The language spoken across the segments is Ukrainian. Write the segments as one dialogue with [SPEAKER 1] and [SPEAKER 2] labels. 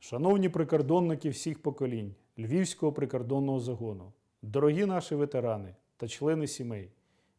[SPEAKER 1] Шановні прикордонники всіх поколінь Львівського прикордонного загону, дорогі наші ветерани та члени сімей,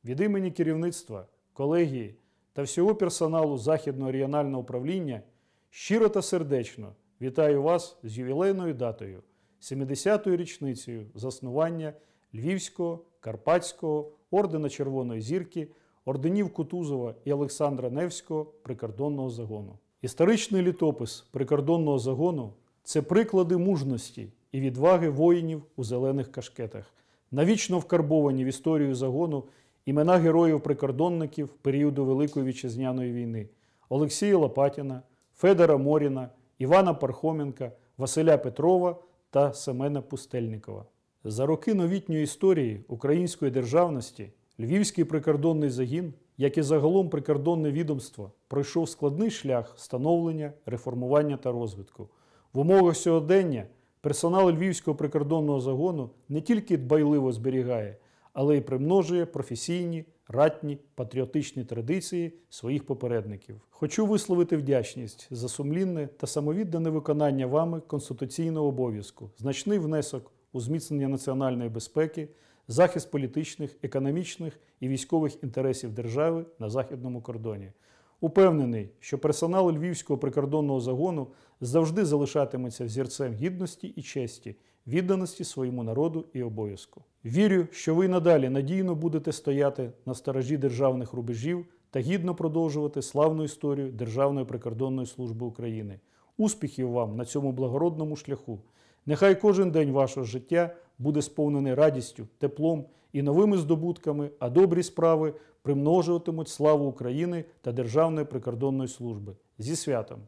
[SPEAKER 1] від імені керівництва, колегії та всього персоналу Західного регіонального управління щиро та сердечно вітаю вас з ювілейною датою 70-ю річницею заснування Львівського, Карпатського, ордена Червоної зірки, орденів Кутузова і Олександра Невського прикордонного загону. Історичний літопис прикордонного загону це приклади мужності і відваги воїнів у зелених кашкетах, навічно вкарбовані в історію загону імена героїв-прикордонників періоду Великої Вітчизняної війни Олексія Лопатіна, Федора Моріна, Івана Пархоменка, Василя Петрова та Семена Пустельникова. За роки новітньої історії української державності Львівський прикордонний загін, як і загалом прикордонне відомство, пройшов складний шлях становлення, реформування та розвитку. В умовах сьогодення персонал Львівського прикордонного загону не тільки дбайливо зберігає, але й примножує професійні, ратні, патріотичні традиції своїх попередників. Хочу висловити вдячність за сумлінне та самовіддане виконання вами конституційного обов'язку, значний внесок у зміцнення національної безпеки, захист політичних, економічних і військових інтересів держави на західному кордоні. Упевнений, що персонал Львівського прикордонного загону завжди залишатиметься взірцем гідності і честі, відданості своєму народу і обов'язку. Вірю, що ви надалі надійно будете стояти на сторожі державних рубежів та гідно продовжувати славну історію Державної прикордонної служби України. Успіхів вам на цьому благородному шляху! Нехай кожен день вашого життя буде сповнений радістю, теплом і новими здобутками, а добрі справи примножуватимуть славу України та Державної прикордонної служби. Зі святом!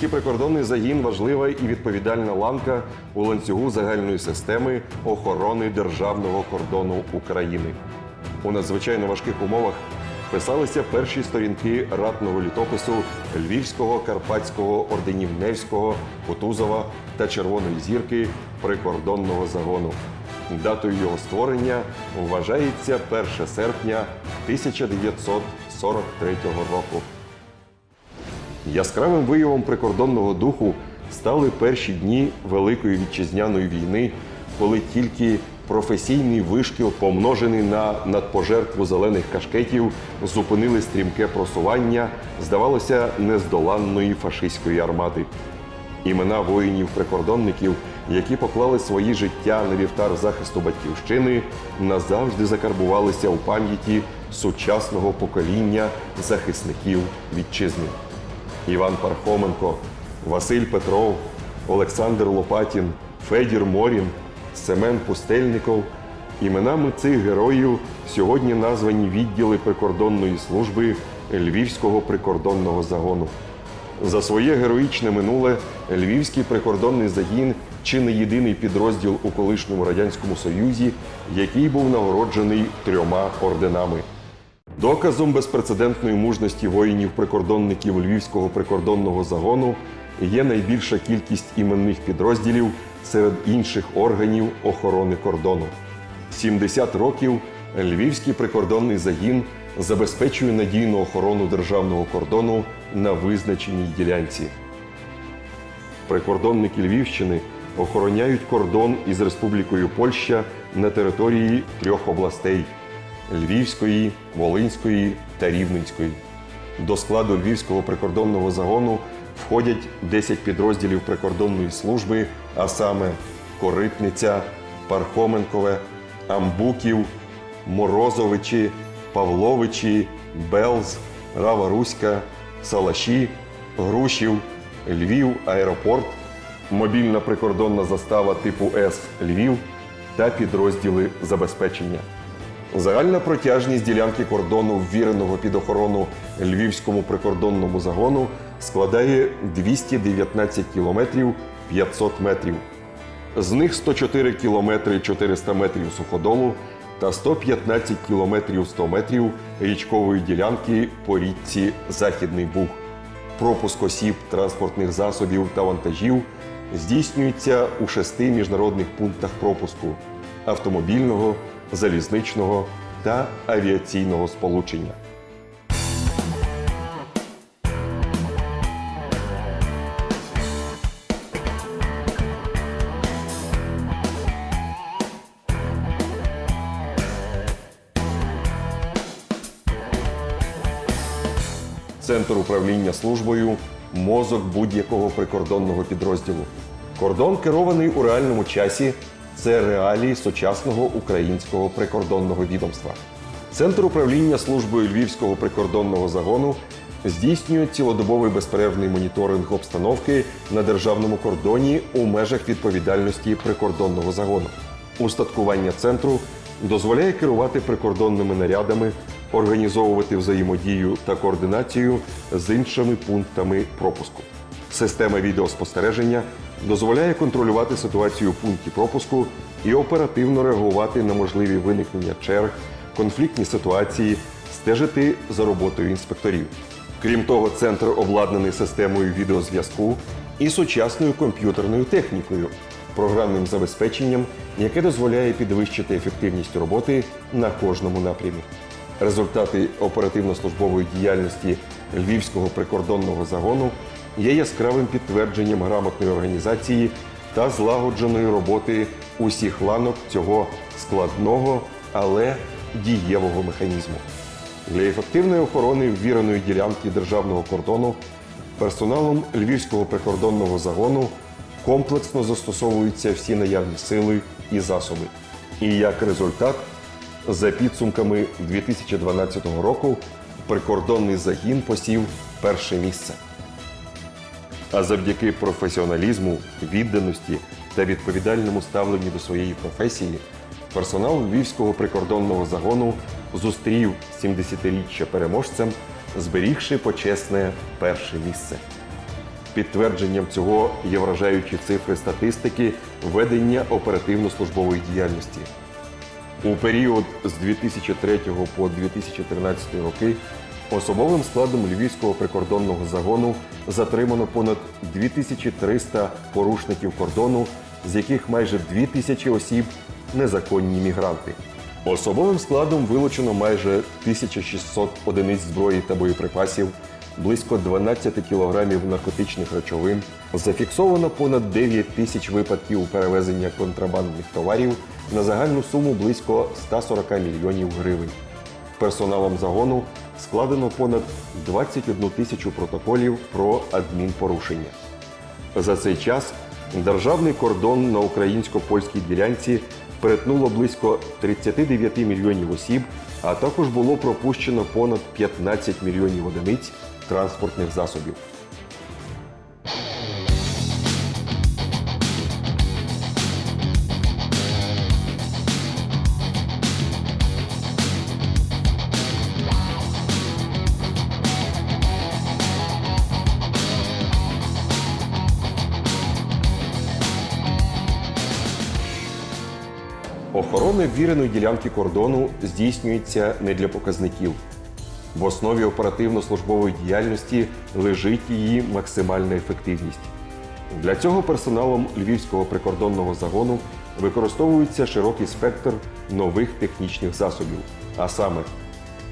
[SPEAKER 2] Львівський прикордонний загін важлива і відповідальна ланка у ланцюгу загальної системи охорони державного кордону України. У надзвичайно важких умовах писалися перші сторінки ратного літопису Львівського, Карпатського, орденів Невського, Кутузова та Червоної зірки прикордонного загону. Датою його створення вважається 1 серпня 1943 року. Яскравим виявом прикордонного духу стали перші дні Великої вітчизняної війни, коли тільки професійний вишкіл, помножений на надпожертву зелених кашкетів, зупинили стрімке просування, здавалося, нездоланної фашистської армади. Імена воїнів-прикордонників, які поклали свої життя на вівтар захисту батьківщини, назавжди закарбувалися у пам'яті сучасного покоління захисників вітчизни. Іван Пархоменко, Василь Петров, Олександр Лопатін, Федір Морін, Семен Пустельников. Іменами цих героїв сьогодні названі відділи прикордонної служби Львівського прикордонного загону. За своє героїчне минуле Львівський прикордонний загін чи не єдиний підрозділ у колишньому радянському союзі, який був нагороджений трьома орденами. Доказом безпрецедентної мужності воїнів-прикордонників Львівського прикордонного загону є найбільша кількість іменних підрозділів серед інших органів охорони кордону. 70 років Львівський прикордонний загін забезпечує надійну охорону державного кордону на визначеній ділянці. Прикордонники Львівщини охороняють кордон із Республікою Польща на території трьох областей. Львівської, Волинської та Рівненської. До складу Львівського прикордонного загону входять 10 підрозділів прикордонної служби, а саме Коритниця, Пархоменкове, Амбуків, Морозовичі, Павловичі, Белз, Рава Руська, Салаші, Грушів, Львів, аеропорт, мобільна прикордонна застава типу С Львів та підрозділи забезпечення. Загальна протяжність ділянки кордону, ввіреного під охорону Львівському прикордонному загону, складає 219 кілометрів 500 метрів. З них 104 кілометри 400 метрів суходолу та 115 кілометрів 100 метрів річкової ділянки по річці Західний Буг. Пропуск осіб, транспортних засобів та вантажів здійснюється у шести міжнародних пунктах пропуску автомобільного, залізничного та авіаційного сполучення. Центр управління службою мозок будь-якого прикордонного підрозділу. Кордон керований у реальному часі. Це реалії сучасного українського прикордонного відомства. Центр управління службою Львівського прикордонного загону здійснює цілодобовий безперервний моніторинг обстановки на державному кордоні у межах відповідальності прикордонного загону. Устаткування центру дозволяє керувати прикордонними нарядами, організовувати взаємодію та координацію з іншими пунктами пропуску. Система відеоспостереження дозволяє контролювати ситуацію в пункті пропуску і оперативно реагувати на можливі виникнення черг, конфліктні ситуації, стежити за роботою інспекторів. Крім того, центр обладнаний системою відеозв'язку і сучасною комп'ютерною технікою, програмним забезпеченням, яке дозволяє підвищити ефективність роботи на кожному напрямі. Результати оперативно-службової діяльності Львівського прикордонного загону є яскравим підтвердженням грамотної організації та злагодженої роботи усіх ланок цього складного, але дієвого механізму. Для ефективної охорони ввіреної ділянки державного кордону персоналом Львівського прикордонного загону комплексно застосовуються всі наявні сили і засоби. І як результат, за підсумками 2012 року, прикордонний загін посів перше місце. А завдяки професіоналізму, відданості та відповідальному ставленню до своєї професії, персонал Львівського прикордонного загону зустрів 70-річчя переможцем, зберігши почесне перше місце. Підтвердженням цього є вражаючі цифри статистики ведення оперативно-службової діяльності. У період з 2003 по 2013 роки особовим складом Львівського прикордонного загону затримано понад 2300 порушників кордону, з яких майже 2000 осіб незаконні мігранти. Особовим складом вилучено майже 1600 одиниць зброї та боєприпасів, близько 12 кілограмів наркотичних речовин, зафіксовано понад 9 тисяч випадків перевезення контрабандних товарів на загальну суму близько 140 мільйонів гривень. Персоналом загону складено понад 21 тисячу протоколів про адмінпорушення. За цей час державний кордон на українсько-польській ділянці перетнуло близько 39 мільйонів осіб, а також було пропущено понад 15 мільйонів одиниць транспортних засобів. Охорона ввіреної ділянки кордону здійснюється не для показників. В основі оперативно-службової діяльності лежить її максимальна ефективність. Для цього персоналом Львівського прикордонного загону використовується широкий спектр нових технічних засобів, а саме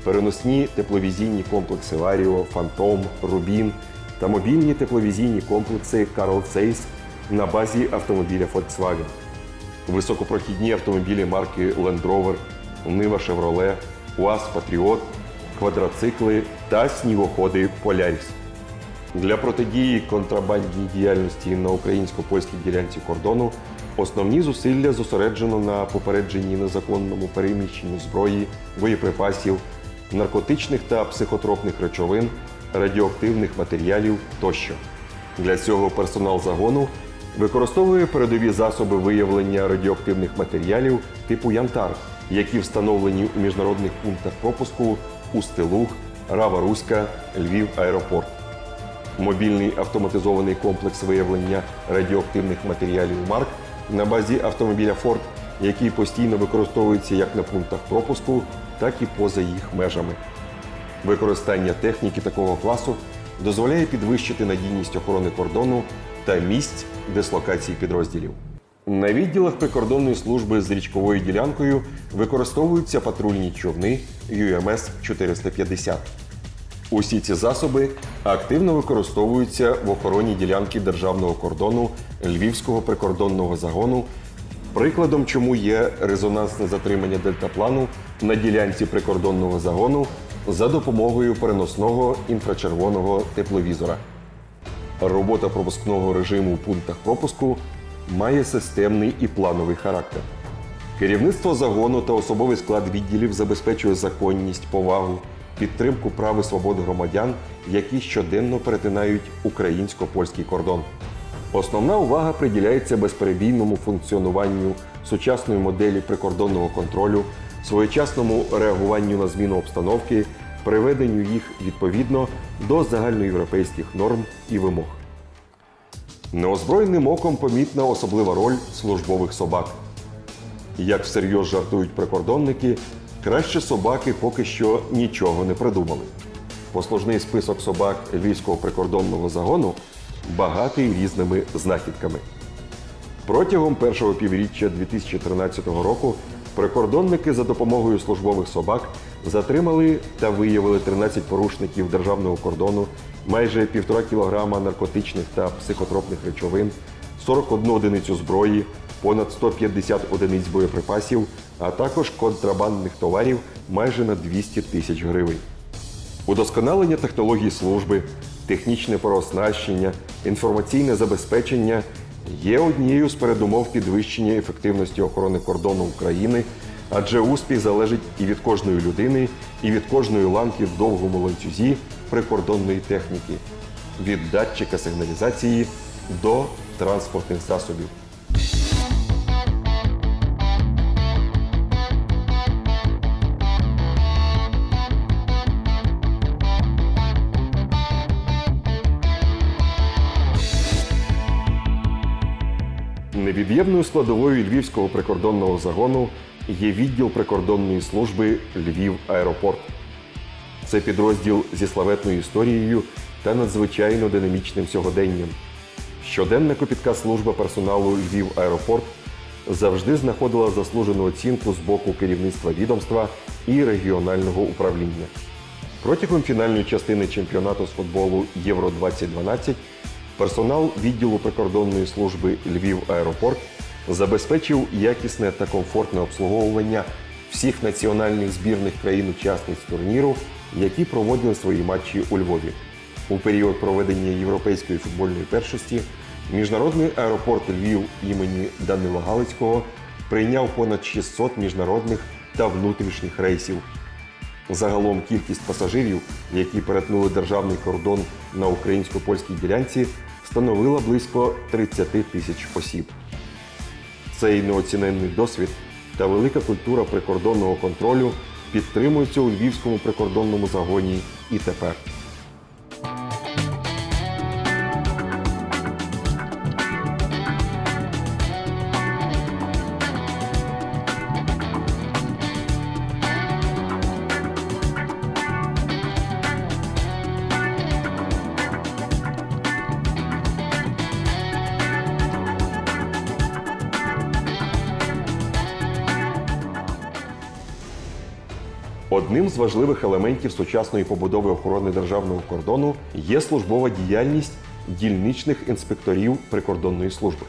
[SPEAKER 2] переносні тепловізійні комплекси Варіо, Фантом, Рубін та мобільні тепловізійні комплекси Carl Zeiss на базі автомобіля Volkswagen високопрохідні автомобілі марки Land Rover, Нива Chevrolet, УАЗ Patriot, квадроцикли та снігоходи Polaris. Для протидії контрабандній діяльності на українсько-польській ділянці кордону Основні зусилля зосереджено на попередженні незаконному переміщенню зброї, боєприпасів, наркотичних та психотропних речовин, радіоактивних матеріалів тощо. Для цього персонал загону використовує передові засоби виявлення радіоактивних матеріалів типу Янтар, які встановлені у міжнародних пунктах пропуску Устилуг, Рава Руська, Львів Аеропорт. Мобільний автоматизований комплекс виявлення радіоактивних матеріалів МАРК на базі автомобіля Форд, який постійно використовується як на пунктах пропуску, так і поза їх межами. Використання техніки такого класу дозволяє підвищити надійність охорони кордону та місць дислокації підрозділів. На відділах прикордонної служби з річковою ділянкою використовуються патрульні човни UMS 450. Усі ці засоби активно використовуються в охороні ділянки державного кордону Львівського прикордонного загону. Прикладом чому є резонансне затримання дельтаплану на ділянці прикордонного загону за допомогою переносного інфрачервоного тепловізора. Робота пропускного режиму у пунктах пропуску має системний і плановий характер. Керівництво загону та особовий склад відділів забезпечує законність, повагу, підтримку прав і свобод громадян, які щоденно перетинають українсько-польський кордон. Основна увага приділяється безперебійному функціонуванню сучасної моделі прикордонного контролю, своєчасному реагуванню на зміну обстановки, приведенню їх відповідно до загальноєвропейських норм і вимог. Неозброєним оком помітна особлива роль службових собак. Як всерйоз жартують прикордонники, краще собаки поки що нічого не придумали. Послужний список собак Львівського прикордонного загону багатий різними знахідками. Протягом першого півріччя 2013 року прикордонники за допомогою службових собак затримали та виявили 13 порушників державного кордону, майже півтора кілограма наркотичних та психотропних речовин, 41 одиницю зброї, понад 150 одиниць боєприпасів, а також контрабандних товарів майже на 200 тисяч гривень. Удосконалення технологій служби, технічне переоснащення, інформаційне забезпечення є однією з передумов підвищення ефективності охорони кордону України, адже успіх залежить і від кожної людини, і від кожної ланки в довгому ланцюзі прикордонної техніки, від датчика сигналізації до транспортних засобів. Невід'ємною складовою Львівського прикордонного загону є відділ прикордонної служби Львів Аеропорт. Це підрозділ зі славетною історією та надзвичайно динамічним сьогоденням. Щоденна копітка служба персоналу Львів Аеропорт завжди знаходила заслужену оцінку з боку керівництва відомства і регіонального управління. Протягом фінальної частини чемпіонату з футболу Євро 2012 персонал відділу прикордонної служби Львів Аеропорт забезпечив якісне та комфортне обслуговування всіх національних збірних країн-учасниць турніру, які проводили свої матчі у Львові. У період проведення європейської футбольної першості міжнародний аеропорт Львів імені Данила Галицького прийняв понад 600 міжнародних та внутрішніх рейсів. Загалом кількість пасажирів, які перетнули державний кордон на українсько-польській ділянці, становила близько 30 тисяч осіб. Цей неоціненний досвід та велика культура прикордонного контролю підтримуються у львівському прикордонному загоні і тепер. Важливих елементів сучасної побудови охорони державного кордону є службова діяльність дільничних інспекторів прикордонної служби.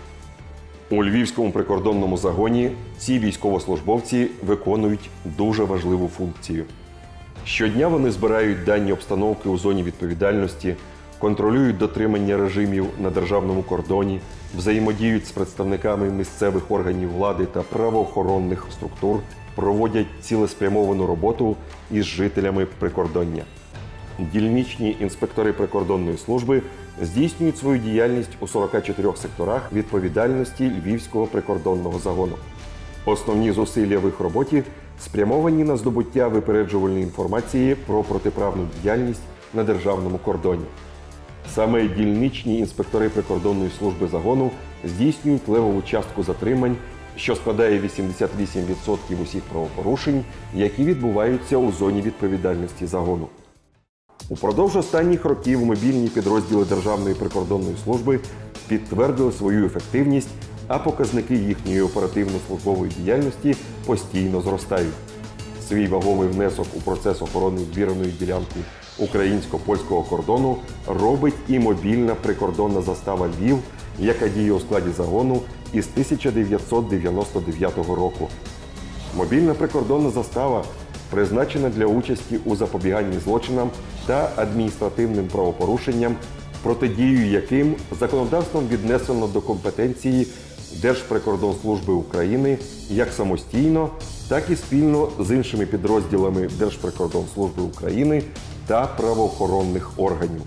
[SPEAKER 2] У Львівському прикордонному загоні ці військовослужбовці виконують дуже важливу функцію. Щодня вони збирають дані обстановки у зоні відповідальності, контролюють дотримання режимів на державному кордоні, взаємодіють з представниками місцевих органів влади та правоохоронних структур, проводять цілеспрямовану роботу із жителями прикордоння. Дільничні інспектори прикордонної служби здійснюють свою діяльність у 44 секторах відповідальності Львівського прикордонного загону. Основні зусилля в їх роботі спрямовані на здобуття випереджувальної інформації про протиправну діяльність на державному кордоні. Саме дільничні інспектори прикордонної служби загону здійснюють левову частку затримань, що складає 88% усіх правопорушень, які відбуваються у зоні відповідальності загону. Упродовж останніх років мобільні підрозділи Державної прикордонної служби підтвердили свою ефективність, а показники їхньої оперативно-службової діяльності постійно зростають. Свій вагомий внесок у процес охорони відбірної ділянки українсько-польського кордону робить і мобільна прикордонна застава Львів, яка діє у складі загону із 1999 року. Мобільна прикордонна застава призначена для участі у запобіганні злочинам та адміністративним правопорушенням, протидію яким законодавством віднесено до компетенції Держприкордонслужби України як самостійно, так і спільно з іншими підрозділами Держприкордонслужби України та правоохоронних органів.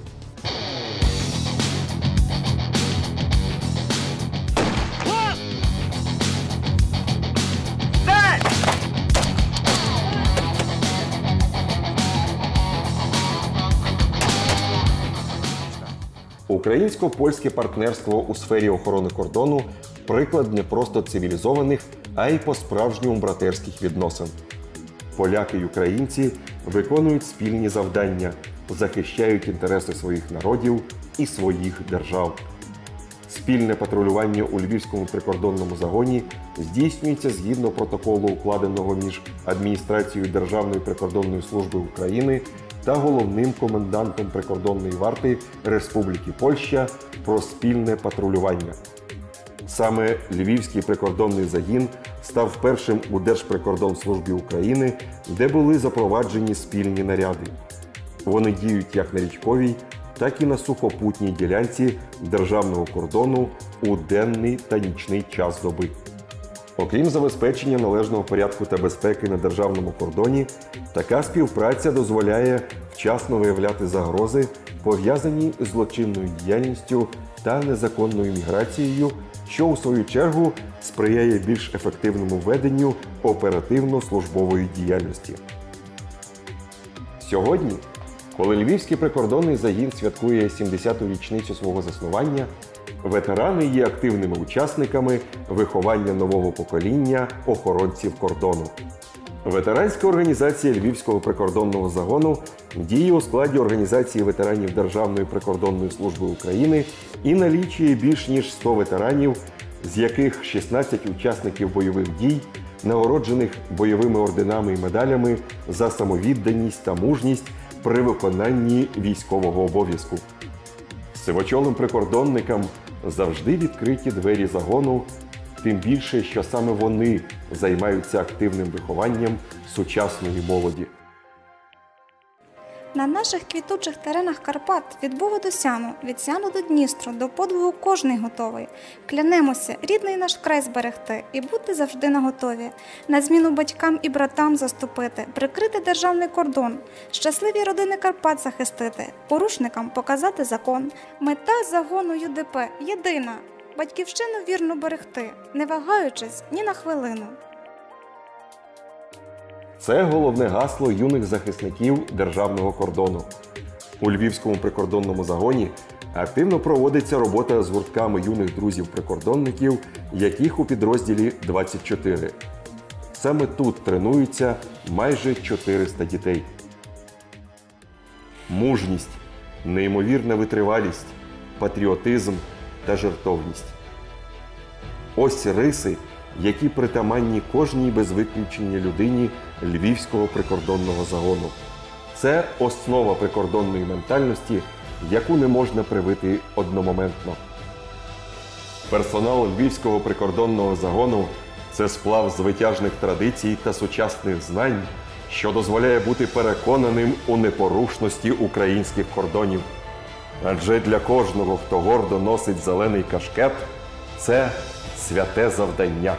[SPEAKER 2] Українсько-польське партнерство у сфері охорони кордону приклад не просто цивілізованих, а й по-справжньому братерських відносин. Поляки й українці виконують спільні завдання, захищають інтереси своїх народів і своїх держав. Спільне патрулювання у Львівському прикордонному загоні здійснюється згідно протоколу, укладеного між адміністрацією Державної прикордонної служби України та головним комендантом прикордонної варти Республіки Польща про спільне патрулювання. Саме Львівський прикордонний загін став першим у Держприкордонслужбі України, де були запроваджені спільні наряди. Вони діють як на річковій, так і на сухопутній ділянці державного кордону у денний та нічний час доби. Окрім забезпечення належного порядку та безпеки на державному кордоні, така співпраця дозволяє вчасно виявляти загрози, пов'язані з злочинною діяльністю та незаконною міграцією, що у свою чергу сприяє більш ефективному веденню оперативно-службової діяльності. Сьогодні, коли Львівський прикордонний загін святкує 70-ту річницю свого заснування, ветерани є активними учасниками виховання нового покоління охоронців кордону. Ветеранська організація Львівського прикордонного загону діє у складі організації ветеранів Державної прикордонної служби України і налічує більш ніж 100 ветеранів, з яких 16 учасників бойових дій, нагороджених бойовими орденами і медалями за самовідданість та мужність при виконанні військового обов'язку. Сивочолим прикордонникам завжди відкриті двері загону, тим більше, що саме вони займаються активним вихованням сучасної молоді.
[SPEAKER 3] На наших квітучих теренах Карпат від Богу до сяну, від сяну до Дністру, до подвигу кожний готовий. Клянемося, рідний наш край зберегти і бути завжди наготові. На зміну батькам і братам заступити, прикрити державний кордон, щасливі родини Карпат захистити, порушникам показати закон. Мета загону ЮДП єдина батьківщину вірно берегти, не вагаючись ні на хвилину.
[SPEAKER 2] Це головне гасло юних захисників державного кордону. У Львівському прикордонному загоні активно проводиться робота з гуртками юних друзів-прикордонників, яких у підрозділі 24. Саме тут тренуються майже 400 дітей. Мужність, неймовірна витривалість, патріотизм та жертовність. Ось риси, які притаманні кожній без виключення людині Львівського прикордонного загону. Це основа прикордонної ментальності, яку не можна привити одномоментно. Персонал Львівського прикордонного загону це сплав звитяжних традицій та сучасних знань, що дозволяє бути переконаним у непорушності українських кордонів. Адже для кожного, хто гордо носить зелений кашкет, це святе завдання.